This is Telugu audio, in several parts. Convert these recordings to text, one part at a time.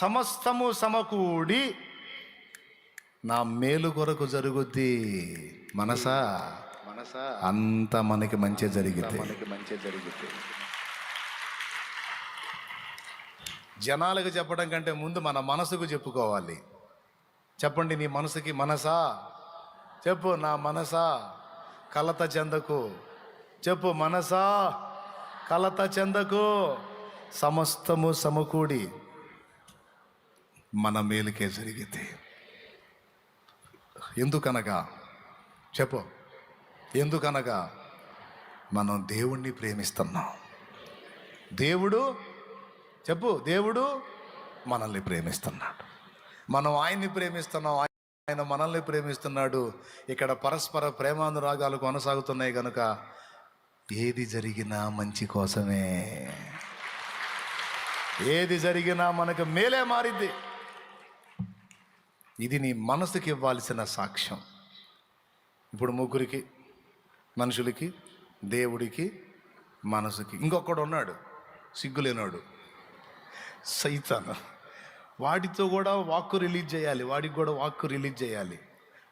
సమస్తము సమకూడి నా మేలు కొరకు జరుగుద్ది. మనసా? మనసా? అంత మనకి మంచి జరిగితే. మనకి మంచి జరిగితే. జనాలకు చెప్పడం కంటే ముందు మన మనసుకు చెప్పుకోవాలి. చెప్పండి నీ మనసుకి మనసా? చెప్పు నా మనసా? కలత చెందకు. చెప్పు మనసా? కలత చెందకు. సమస్తము సమకూడి. మన మేలుకే జరిగితే ఎందుకనగా చెప్పు. ఎందుకనగా మనం దేవుణ్ణి ప్రేమిస్తున్నాం. దేవుడు చెప్పు. దేవుడు మనల్ని ప్రేమిస్తున్నాడు. మనం ఆయన్ని ప్రేమిస్తున్నాం ఆయన మనల్ని ప్రేమిస్తున్నాడు. ఇక్కడ పరస్పర ప్రేమానురాగాలు కొనసాగుతున్నాయి కనుక ఏది జరిగినా మంచి కోసమే. ఏది జరిగినా మనకు మేలే మారిద్ది ఇది నీ మనసుకి ఇవ్వాల్సిన సాక్ష్యం. ఇప్పుడు ముగ్గురికి మనుషులకి దేవుడికి మనసుకి. ఇంకొకడు ఉన్నాడు సిగ్గులేనాడు. సైతాను. వాడితో కూడా వాక్కు రిలీజ్ చేయాలి వాడికి కూడా వాక్కు రిలీజ్ చేయాలి.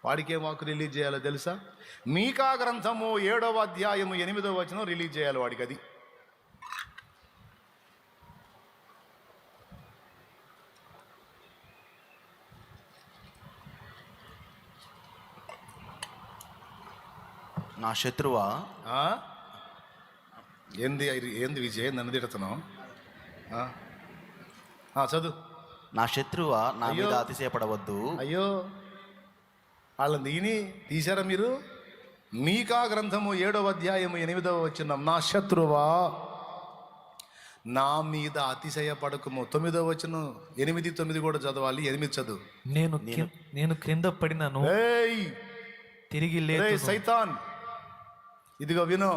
వాడికి ఏం వాక్కు రిలీజ్ చేయాలో తెలుసా? మీకా గ్రంథము ఏడవ అధ్యాయము ఎనిమిదవ వచనం రిలీజ్ చేయాలి వాడికి అది. నా శత్రువా? ఏంది ఏంది విజయ్? నన్ను? ఆ, చదువు. నా శత్రువా నా మీద. అతిశయపడవద్దు. అయ్యో. వాళ్ళని దీని తీశారా మీరు? మీకా గ్రంథము ఏడవ అధ్యాయము ఎనిమిదవ వచ్చిన నా శత్రువా నా మీద అతిశయపడకము. తొమ్మిదవ వచ్చిన ఎనిమిది తొమ్మిది కూడా చదవాలి. ఎనిమిది చదువు. నేను నేను క్రింద పడినను. ఏయ్! తిరిగి లేదు సైతాన్! ఇదిగో విను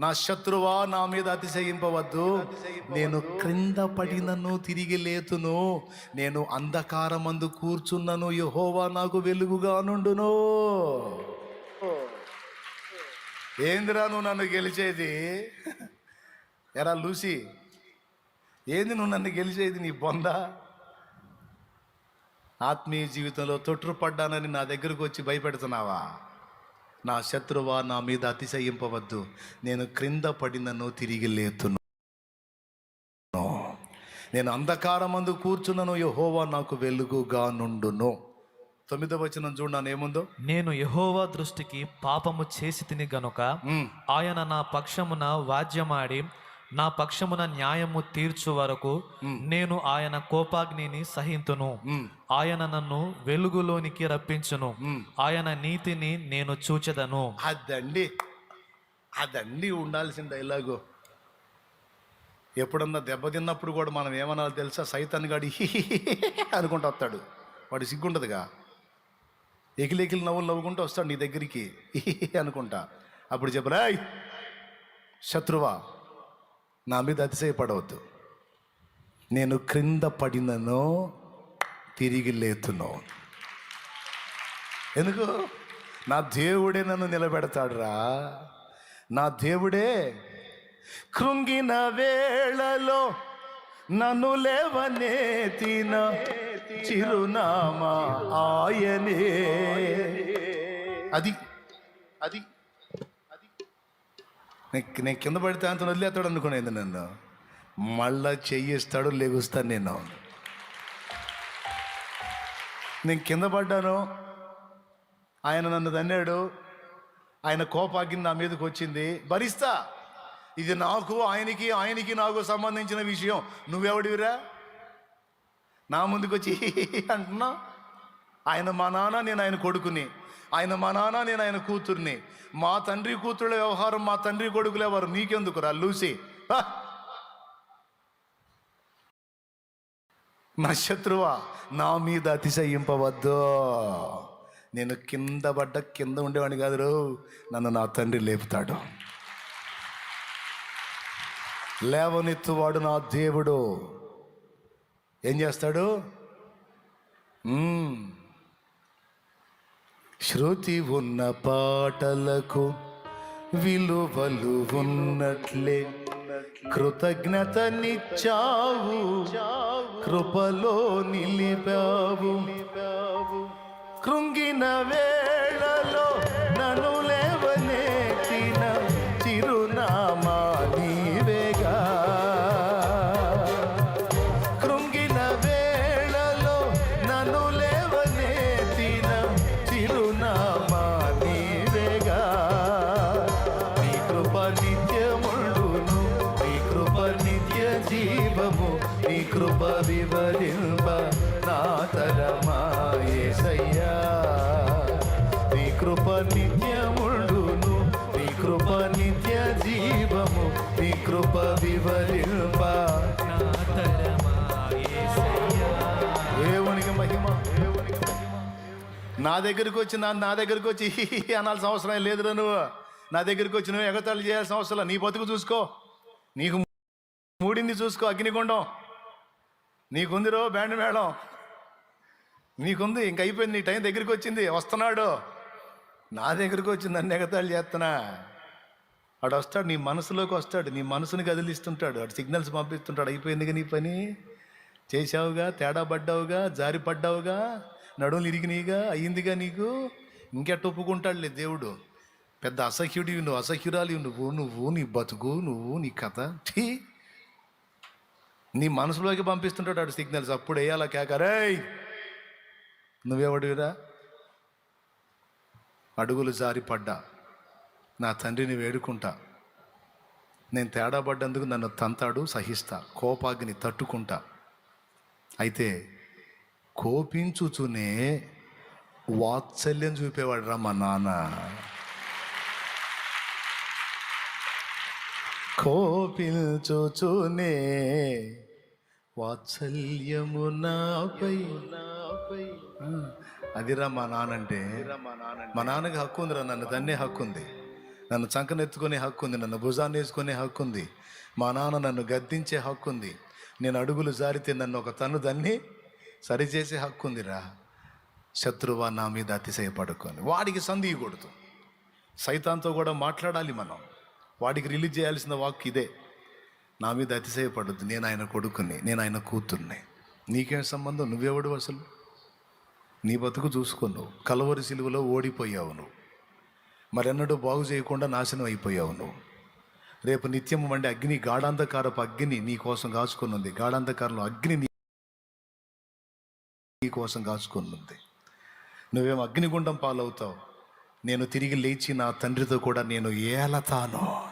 నా శత్రువా నా మీద అతిశయింపవద్దు. నేను క్రింద పడినను తిరిగి లేతును. నేను అంధకారమందు కూర్చున్నను యహోవా నాకు వెలుగుగా నుండును. ఏందిరా నువ్వు నన్ను గెలిచేది? ఎరా లూసి ఏంది నువ్వు నన్ను గెలిచేది నీ బొంద? ఆత్మీయ జీవితంలో తొట్టుపడ్డానని నా దగ్గరకు వచ్చి భయపెడుతున్నావా? నా శత్రువా నా మీద అతిశయింపవద్దు. నేను క్రింద పడినను తిరిగి లేతును. నేను అంధకారమందు కూర్చున్నను యహోవా నాకు వెలుగుగా నుండును. తొమ్మిదో వచనం చూడన్నాను ఏముందో? నేను యహోవా దృష్టికి పాపము చేసి తిని గనుక. ఆయన నా పక్షమున వాద్యమాడి నా పక్షమున న్యాయము తీర్చు వరకు నేను ఆయన కోపాగ్నిని సహింతును. ఆయన నన్ను వెలుగులోనికి రప్పించును. ఆయన నీతిని నేను చూచెదను. అదండి. అదండి ఉండాల్సిన డైలాగు. ఎప్పుడన్నా దెబ్బతిన్నప్పుడు కూడా మనం ఏమనాలో తెలుసా? సైతాన్ గాడి అనుకుంటూ వస్తాడు. వాడు సిగ్గుండదుగా. ఎకిలెకిలి నవ్వులు నవ్వుకుంటూ వస్తాడు నీ దగ్గరికి. అనుకుంటా. అప్పుడు చెప్పరా శత్రువా నా మీద అతిశయపడవద్దు. నేను క్రింద పడినను తిరిగి లేతును. ఎందుకు? నా దేవుడే నన్ను నిలబెడతాడురా. నా దేవుడే కృంగిన వేళలో నన్ను లేవనెత్తిన చిరునామా ఆయనే. అది అది నేను కింద పడితే అంత వదిలేస్తాడు అనుకునేది నన్ను. మళ్ళా చెయ్యిస్తాడు లెగుస్తాను నేను నేను కింద పడ్డాను. ఆయన నన్ను తన్నాడు. ఆయన కోపాగ్ని నా మీదకి వచ్చింది. భరిస్తా. ఇది నాకు ఆయనకి ఆయనకి నాకు సంబంధించిన విషయం. నువ్వెవడివిరా? నా ముందుకు వచ్చి అంటున్నా ఆయన మా నాన్న నేను ఆయన కొడుకుని. ఆయన మా నాన్న నేను ఆయన కూతుర్ని. మా తండ్రి కూతుళ్ళ వ్యవహారం మా తండ్రి కొడుకులు ఎవరు నీకెందుకురా లూసి? నా శత్రువా నా మీద అతిశయింపవద్దు. నేను కింద పడ్డ కింద ఉండేవాడిని కాదు నన్ను నా తండ్రి లేపుతాడు. లేవనెత్తువాడు నా దేవుడు. ఏం చేస్తాడు? శృతి ఉన్న పాటలకు విలువలు ఉన్నట్లే. కృతజ్ఞతనిచ్చావు కృపలో నిలిపావు. కృంగిన వేళలో నా దగ్గరికి వచ్చి నా నా దగ్గరికి వచ్చి అనాల్సిన అవసరం లేదురా నువ్వు. నా దగ్గరికి వచ్చి నువ్వు ఎగతాళి చేయాల్సిన అవసరం నీ బతుకు చూసుకో. నీకు మూడింది చూసుకో అగ్నిగుండం. నీకుందిరో బ్యాండ్ మేడం నీకుంది ఇంక అయిపోయింది నీ టైం దగ్గరికి వచ్చింది వస్తున్నాడు. నా దగ్గరికి వచ్చి నన్ను ఎగతాళి చేస్తున్నా. వాడు వస్తాడు నీ మనసులోకి వస్తాడు నీ మనసుని కదిలిస్తుంటాడు. వాడు సిగ్నల్స్ పంపిస్తుంటాడు. అయిపోయిందిగా నీ పని? చేసావుగా తేడా పడ్డావుగా జారి పడ్డావుగా? నడుములు ఇరిగినాయిగా అయ్యిందిగా నీకు? ఇంకెట్ట ఒప్పుకుంటాడులే దేవుడు. పెద్ద అసహ్యుడివి నువ్వు అసహ్యురాలివి నువ్వు నువ్వు నీ బతుకు నువ్వు నీ కథ. ఠీ నీ మనసులోకి పంపిస్తుంటాడు వాడు సిగ్నల్స్. అప్పుడు వేయాలా కేకరేయ్ నువ్వెవడివిరా? అడుగులు జారి పడ్డా. నా తండ్రిని వేడుకుంటా. నేను తేడా పడ్డందుకు నన్ను తంతాడు సహిస్తా. కోపాగ్ని తట్టుకుంటా. అయితే కోపించుచునే వాత్సల్యం చూపేవాడు రా మా నాన్న. కోపించుచునే వాత్సల్యము నాపై. నాపై అదిరా మా నానంటే మా నాన్నకి హక్కు ఉందిరా నన్ను తన్నే హక్కు ఉంది నన్ను చంకనెత్తుకునే హక్కు ఉంది నన్ను భుజాన్ని వేసుకునే హక్కు ఉంది మా నాన్న నన్ను గద్దించే హక్కు ఉంది నేను అడుగులు జారితే నన్ను ఒక తన్ను దన్ని సరిచేసే హక్కు ఉందిరా. శత్రువా నా మీద అతిశయపడుకొని వాడికి సంధియకూడదు సైతాన్తో కూడా మాట్లాడాలి మనం. వాడికి రిలీజ్ చేయాల్సిన వాక్ ఇదే. నా మీద అతిశయపడద్దు. నేను ఆయన కొడుకుని నేను ఆయన కూతుర్ని. నీకేం సంబంధం? నువ్వెవడు అసలు? నీ బతుకు చూసుకున్నావు కలవరి సిలువలో ఓడిపోయావు నువ్వు. మరెన్నడూ బాగు చేయకుండా నాశనం అయిపోయావు నువ్వు. రేపు నిత్యం వండి అగ్ని గాఢాంధకారపు అగ్ని నీ కోసం కాచుకొని ఉంది. గాఢాంధకారంలో అగ్ని నీ కోసం కాచుకొని ఉంది. నువ్వేం అగ్నిగుండం పాలవుతావు? నేను తిరిగి లేచి నా తండ్రితో కూడా నేను ఏలతాను.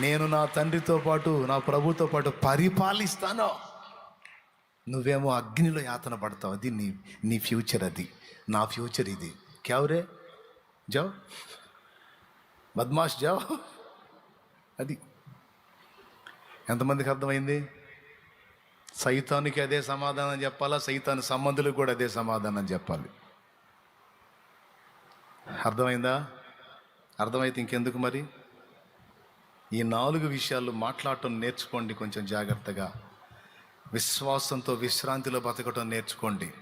నేను నా తండ్రితో పాటు నా ప్రభుతో పాటు పరిపాలిస్తాను. నువ్వేమో అగ్నిలో యాతన పడతావు. అది నీ నీ ఫ్యూచర్ అది. నా ఫ్యూచర్ ఇది. క్యావరే జావ్? బద్మాష్ జావ్? అది. ఎంతమందికి అర్థమైంది? సైతానికి అదే సమాధానం చెప్పాలా? సైతాన్ సంబంధులకు కూడా అదే సమాధానం చెప్పాలి. అర్థమైందా? అర్థమైతే ఇంకెందుకు మరి? ఈ నాలుగు విషయాలు మాట్లాడటం నేర్చుకోండి కొంచెం జాగ్రత్తగా. విశ్వాసంతో విశ్రాంతిలో బతకటం నేర్చుకోండి.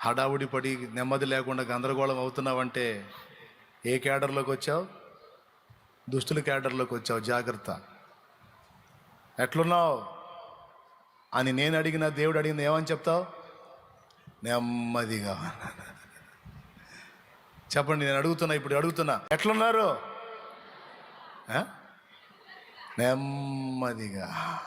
హడావుడి పడి నెమ్మది లేకుండా గందరగోళం అవుతున్నావంటే ఏ క్యాడర్లోకి వచ్చావు? దుస్తుల క్యాడర్లోకి వచ్చావు. జాగ్రత్త. ఎట్లున్నావు? అని నేను అడిగిన దేవుడు అడిగింది ఏమని చెప్తావు? నెమ్మదిగా. చెప్పండి నేను అడుగుతున్నా ఇప్పుడు అడుగుతున్నా. ఎట్లున్నారు? నెమ్మదిగా.